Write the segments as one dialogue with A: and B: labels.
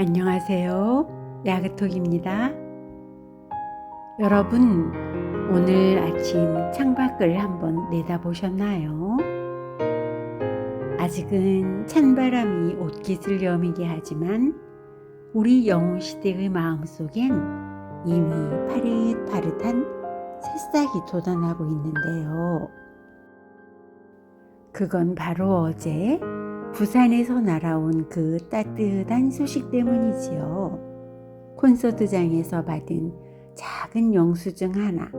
A: 안녕하세요. 야그톡입니다. 여러분, 오늘 아침 창밖을 한번 내다보셨나요? 아직은 찬바람이 옷깃을 여미게 하지만 우리 영웅 시대의 마음속엔 이미 파릇파릇한 새싹이 돋아나고 있는데요. 그건 바로 어제 부산에서 날아온 그 따뜻한 소식 때문이지요. 콘서트장에서 받은 작은 영수증 하나,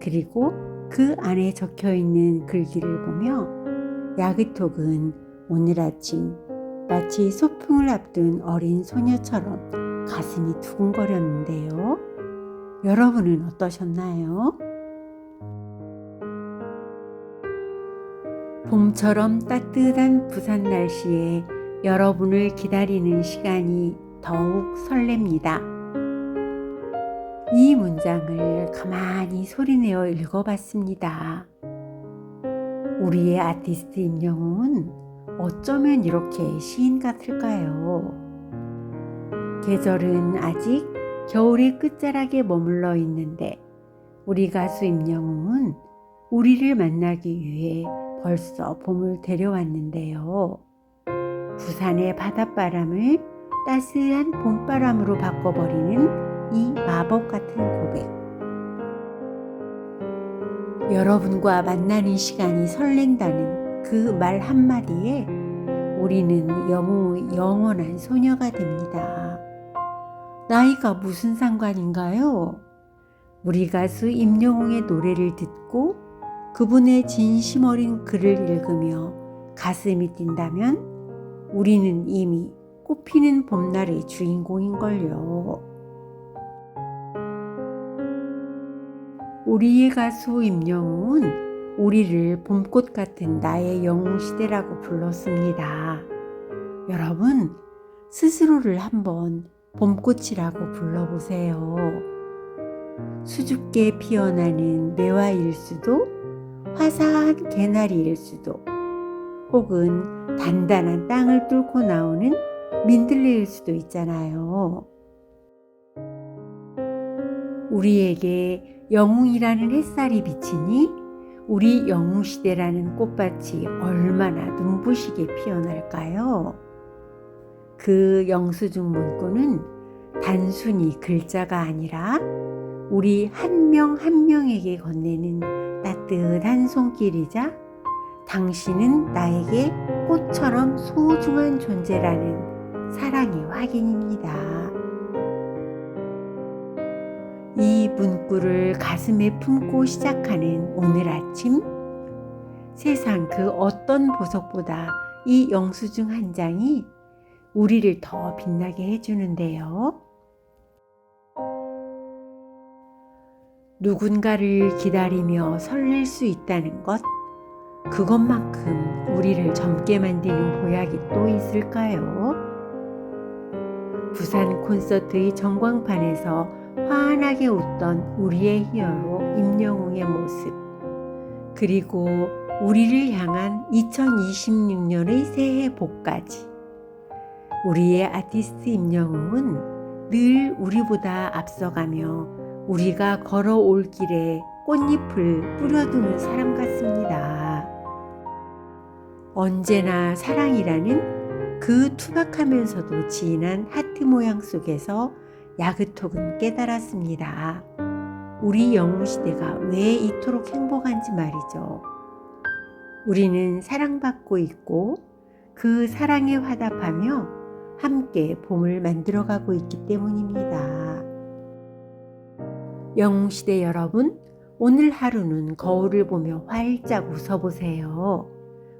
A: 그리고 그 안에 적혀 있는 글귀를 보며 야그톡은 오늘 아침 마치 소풍을 앞둔 어린 소녀처럼 가슴이 두근거렸는데요. 여러분은 어떠셨나요? 봄처럼 따뜻한 부산 날씨에 여러분을 기다리는 시간이 더욱 설렙니다. 이 문장을 가만히 소리내어 읽어봤습니다. 우리의 아티스트 임영웅은 어쩌면 이렇게 시인 같을까요? 계절은 아직 겨울의 끝자락에 머물러 있는데 우리 가수 임영웅은 우리를 만나기 위해 벌써 봄을 데려왔는데요. 부산의 바닷바람을 따스한 봄바람으로 바꿔버리는 이 마법 같은 고백. 여러분과 만나는 시간이 설렌다는 그 말 한마디에 우리는 영웅의 영원한 소녀가 됩니다. 나이가 무슨 상관인가요? 우리 가수 임영웅의 노래를 듣고 그분의 진심 어린 글을 읽으며 가슴이 뛴다면 우리는 이미 꽃피는 봄날의 주인공인걸요. 우리의 가수 임영웅은 우리를 봄꽃 같은 나의 영웅 시대라고 불렀습니다. 여러분, 스스로를 한번 봄꽃이라고 불러보세요. 수줍게 피어나는 매화일 수도, 화사한 개나리일 수도, 혹은 단단한 땅을 뚫고 나오는 민들레일 수도 있잖아요. 우리에게 영웅이라는 햇살이 비치니 우리 영웅시대라는 꽃밭이 얼마나 눈부시게 피어날까요? 그 영수증 문구는 단순히 글자가 아니라 우리 한 명한 명에게 건네는 따뜻한 손길이자 당신은 나에게 꽃처럼 소중한 존재라는 사랑의 확인입니다. 이 문구를 가슴에 품고 시작하는 오늘 아침, 세상 그 어떤 보석보다 이 영수증 한 장이 우리를 더 빛나게 해주는데요. 누군가를 기다리며 설렐 수 있다는 것, 그것만큼 우리를 젊게 만드는 보약이 또 있을까요? 부산 콘서트의 전광판에서 환하게 웃던 우리의 히어로 임영웅의 모습, 그리고 우리를 향한 2026년의 새해 복까지. 우리의 아티스트 임영웅은 늘 우리보다 앞서가며 우리가 걸어올 길에 꽃잎을 뿌려두는 사람 같습니다. 언제나 사랑이라는 그 투박하면서도 진한 하트 모양 속에서 야그톡은 깨달았습니다. 우리 영웅 시대가 왜 이토록 행복한지 말이죠. 우리는 사랑받고 있고 그 사랑에 화답하며 함께 봄을 만들어가고 있기 때문입니다. 영웅 시대 여러분, 오늘 하루는 거울을 보며 활짝 웃어보세요.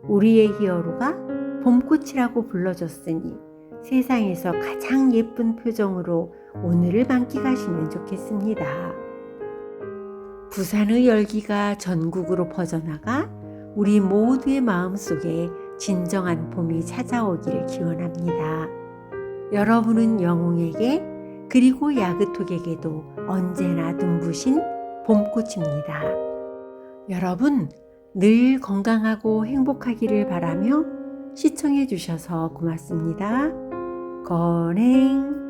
A: 우리의 히어로가 봄꽃이라고 불러줬으니 세상에서 가장 예쁜 표정으로 오늘을 만끽하시면 좋겠습니다. 부산의 열기가 전국으로 퍼져나가 우리 모두의 마음속에 진정한 봄이 찾아오기를 기원합니다. 여러분은 영웅에게 그리고 야그톡에게도 언제나 눈부신 봄꽃입니다. 여러분, 늘 건강하고 행복하기를 바라며 시청해 주셔서 고맙습니다. 건행